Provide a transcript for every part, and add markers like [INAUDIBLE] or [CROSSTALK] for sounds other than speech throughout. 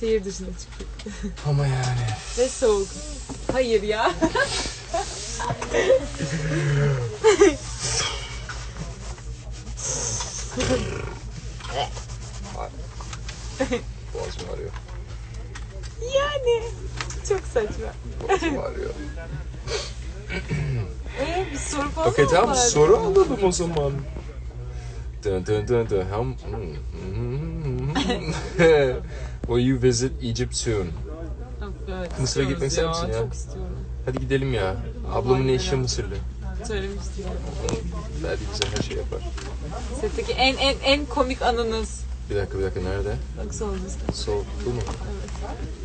Şehir dışına çıktık. [LAUGHS] Ama yani. Ve soğuk. Hayır ya. [LAUGHS] Boğazım ağrıyor. Yani. Çok saçma. Boğazım ağrıyor. [CLEARS THROAT] Ee, bir soru falan Okey mı tamam vardı? soru alalım o zaman. Dun dun dun dun. Ham- hmm. [LAUGHS] Will you visit Egypt soon? Evet, Mısır'a istiyoruz gitmek ister misin ya? Çok istiyorum. Hadi gidelim ya. Ablamın eşi Mısırlı. Söylemiştim. Belki bize her şey yapar. Setteki en en en komik anınız. Bir dakika bir dakika nerede? Bak sormuştum. Sol bu mu?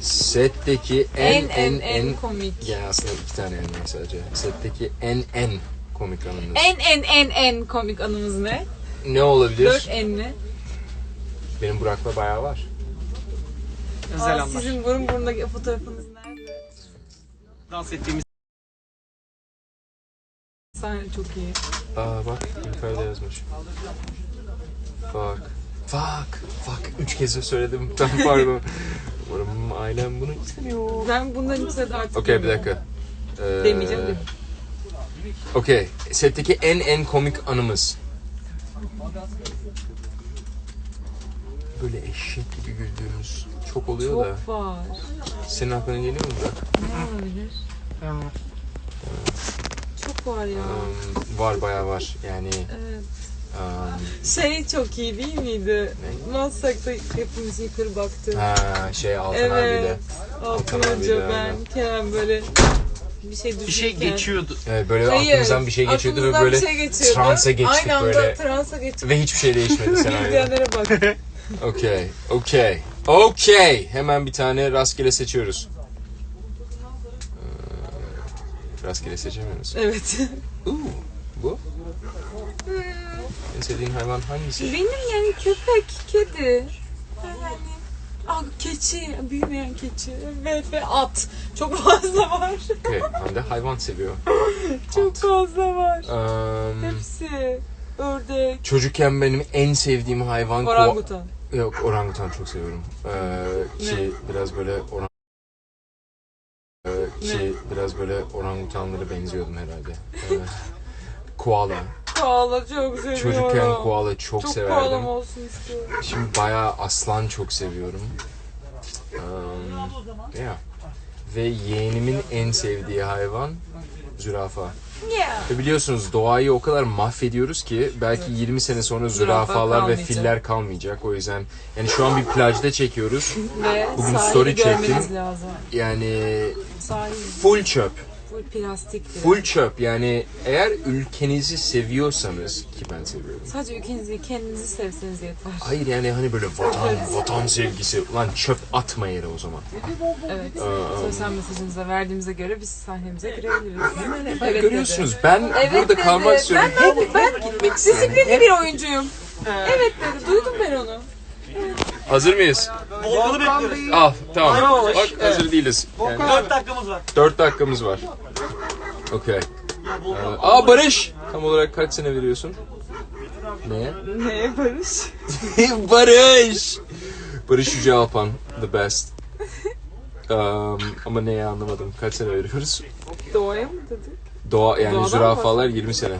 Setteki en En en en komik. Ya aslında iki tane en var sadece. Setteki en en komik anınız. En en en en komik anımız ne? Ne olabilir? Dört enli. Benim Burak'la bayağı var. Özel Aa, anlar. sizin burun burundaki fotoğrafınız nerede? Dans ettiğimiz Sahne çok iyi. Aa bak yukarıda yazmış. Fuck. Fuck. Fuck. Üç kez söyledim. [LAUGHS] Tam pardon. Umarım ailem bunu istemiyor. Ben bundan yükseldi artık. Okey bir dakika. Ee, Demeyeceğim de. Okey. Setteki en en komik anımız. Böyle eşek gibi güldüğümüz çok oluyor da. Çok var. Senin aklına geliyor mu Burak? Ne olabilir? Çok var ya. Um, var bayağı var. Yani Evet. um, Şey çok iyi değil miydi? Maslak'ta hepimiz yukarı baktık. ha, şey Altan Evet. abiyle. Altın Altan Hoca, ben, aynen. Kerem böyle bir şey düşünürken. bir şey geçiyordu. Evet, böyle Hayır, aklımızdan bir şey geçiyordu ve böyle şey geçiyordu. transa geçtik Aynı anda böyle. transa geçtik. Ve hiçbir şey değişmedi [LAUGHS] senaryoda. Bilgilenlere bak. [LAUGHS] Okey, okey, okey. Hemen bir tane rastgele seçiyoruz. Ee, rastgele seçemiyoruz. evet. Ooh, bu? En sevdiğin hayvan hangisi? Benim yani köpek, kedi. Yani ah, keçi, büyümeyen keçi ve, ve at. Çok fazla var. Okey, Hande hayvan seviyor. [LAUGHS] Çok fazla var. Um, Hepsi. Ördek, çocukken benim en sevdiğim hayvan... ko- orangutan. Yok, orangutan çok seviyorum. Ee, ki biraz böyle orang... Ee, ki biraz böyle orangutanlara benziyordum herhalde. Ee, koala. Koala çok seviyorum. Çocukken koala çok, Çok severdim. koalam olsun istiyorum. Şimdi bayağı aslan çok seviyorum. Um, yeah. Ve yeğenimin en sevdiği hayvan zürafa. Ve biliyorsunuz doğayı o kadar mahvediyoruz ki belki 20 sene sonra Zürafa zürafalar ve filler kalmayacak. O yüzden yani şu an bir plajda çekiyoruz. Ve Bugün story çektim. lazım. Yani full çöp. Full. Full çöp. Yani eğer ülkenizi seviyorsanız ki ben seviyorum. Sadece ülkenizi kendinizi sevseniz yeter. Hayır yani hani böyle vatan, vatan sevgisi. Lan çöp atma yere o zaman. Evet. Aa, Sosyal mesajınıza verdiğimize göre biz sahnemize girebiliriz. Evet Görüyorsunuz dedi. ben Evet burada dedi. kalmak istiyorum. Ben, ben, ben Gitmek istiyorum. disiplinli bir oyuncuyum. Evet dedi. Duydum ben onu. Hazır mıyız? Volkan'ı bekliyoruz. Al tamam. Aynen. Bak hazır değiliz. Yani 4 dakikamız var. 4 dakikamız var. Okey. Ee. Aa Barış. Tam olarak kaç sene veriyorsun? Neye? Neye Barış? [LAUGHS] Barış. Barış Yüce Alpan. The best. Um, ama neye anlamadım. Kaç sene veriyoruz? Doğaya mı dedik? Doğa yani Doğadan zürafalar 20 sene.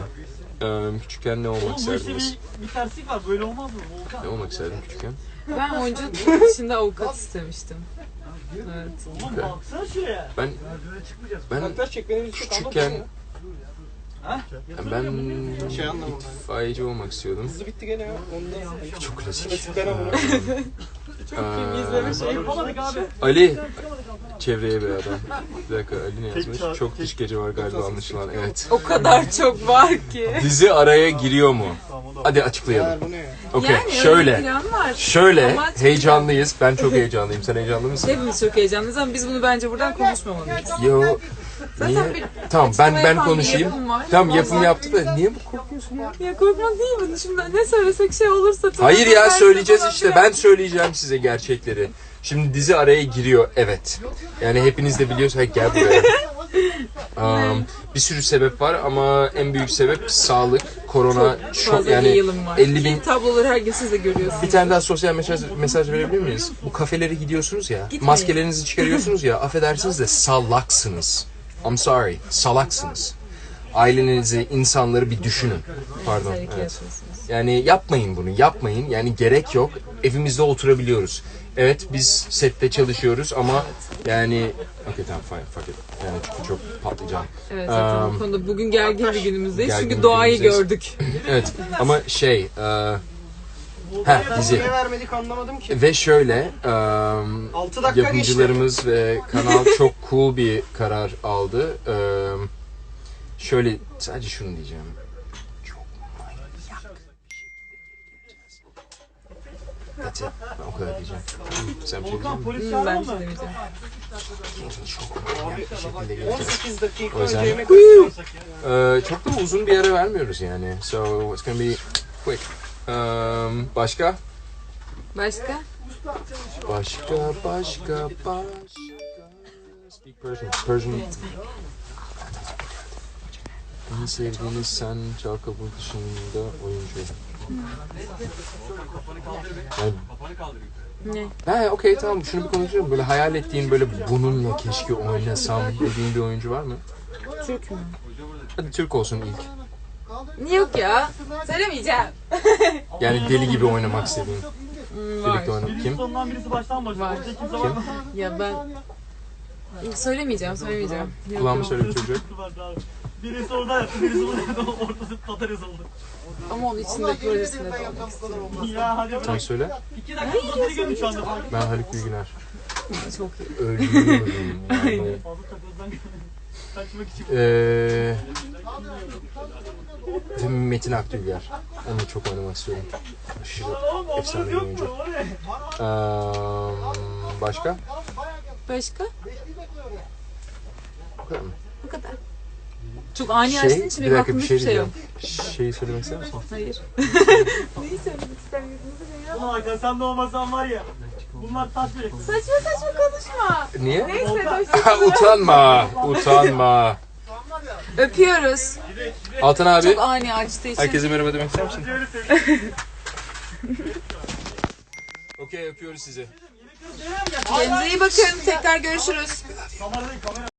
Um, küçükken ne olmak Oğlum bu işte isterdiniz? bir, bir terslik var. Böyle olmaz mı Volkan? Ne olmak isterdin küçükken? Ben oyunculuk içinde avukat istemiştim. Evet. Oğlum baksana şuraya. Ben ben küçükken Ha? ben itfaiyeci olmak istiyordum. bitti gene ya. Ondan Çok klasik. ben izleme şey. Yapamadık abi. Ali çevreye bir adam. Bir dakika Ali ne yazmış? Çok dış gece var galiba anlaşılan. Evet. O kadar çok var ki. Dizi araya giriyor mu? Hadi açıklayalım. bu ne ya? Okey. Yani öyle bir şöyle. plan var. Şöyle Ama heyecanlıyız. Ben çok heyecanlıyım. Sen heyecanlı mısın? Hepimiz çok heyecanlıyız ama biz bunu bence buradan konuşmamalıyız. Yo. Niye? Tamam ben ben konuşayım. Tamam yapım yaptık da niye bu korkuyorsun ya? Ya korkmak değil mi? Şimdi ne söylesek şey olursa... Hayır ya söyleyeceğiz işte. Ben söyleyeceğim size gerçekleri. Şimdi dizi araya giriyor. Evet. Yani hepiniz de biliyorsunuz. Gel buraya. [LAUGHS] Um, bir sürü sebep var ama en büyük sebep sağlık, korona Çok çok, yani yayılım var. 50 bin Tabloları her gün siz de görüyorsunuz. bir tane daha sosyal mesaj, mesaj verebilir miyiz? Bu kafelere gidiyorsunuz ya, Gitmeyin. maskelerinizi çıkarıyorsunuz ya, affedersiniz de salaksınız. I'm sorry, salaksınız. Ailenizi, insanları bir düşünün. Pardon. Evet. Yani yapmayın bunu, yapmayın. Yani gerek yok. Evimizde oturabiliyoruz. Evet biz sette çalışıyoruz ama yani okey tamam fine fuck it. Yani çünkü çok patlayacağım. Evet zaten Um, bu konuda bugün gergin bir günümüzdeyiz. gergin Çünkü bir doğayı günümüzdeyiz. gördük. Evet ama şey e, ha dizi Niye vermedik anlamadım ki. ve şöyle um, 6 dakika geçti. yapımcılarımız ve kanal [LAUGHS] çok cool bir karar aldı. Um, şöyle sadece şunu diyeceğim. Çok manyak bir şekilde. That's it. Ben o kadar diyeceğim. Sen bir şey Volkan polis mı? söylemeyeceğim. misin? Çok manyak bir şekilde gireceğiz. 18 dakika O yüzden- önce yemek Ee, çok da uzun bir ara vermiyoruz yani. So it's gonna be quick. Başka? Başka? Başka, başka, başka. Speak Persian. Persian. En sevdiğiniz sen çal kapı dışında oyuncu. Yani, Ne? ha okey tamam şunu bir konuşalım. Böyle hayal ettiğin böyle bununla keşke oynasam dediğin bir oyuncu var mı? Türk mü? Hadi Türk olsun ilk. Niye yok ya? Söylemeyeceğim. [LAUGHS] Yani deli gibi oynamak istediğin. Hmm, var. Birlikte oynamak. Birisi Kim? sondan birisi baştan başlıyor. Var. Orada kimse var mı? Ya ben... Söylemeyeceğim, söylemeyeceğim. Yok, Kulağımı yok. söyle bir çocuk. Birisi orada yaptı, birisi burada yaptı. Ortası tatar yazıldı. Ama onun içinde projesinde de olmak istiyorum. Ya hadi bırak. söyle. İki dakika sonra geri gömdü şu anda. Ben Haluk Bilginer. Çok iyi. Ölüyorum. [LAUGHS] yani. Fazla takıldan. Ee, Metin Akdülger. Onu çok oynamak istiyorum. Aşırı efsane bir yok oyuncu. mu? O ne? Ee, başka? Başka? Bu kadar mı? Bu kadar. Çok ani açtığın için bir dakika bir şey hiçbir şey yok. Şeyi söylemek ister misin? Hayır. [LAUGHS] Neyi söylemek istemiyorsunuz? Ulan Hakan sen de olmasan var ya. Bunlar. Saçma saçma konuşma. Niye? Neyse hoşçakalın. utanma, utanma. Öpüyoruz. Altan abi, Çok ani açtığı için. herkese merhaba demek ister misin? Okey, öpüyoruz sizi. Kendinize iyi bakın. Tekrar görüşürüz. Kamerayı kamera.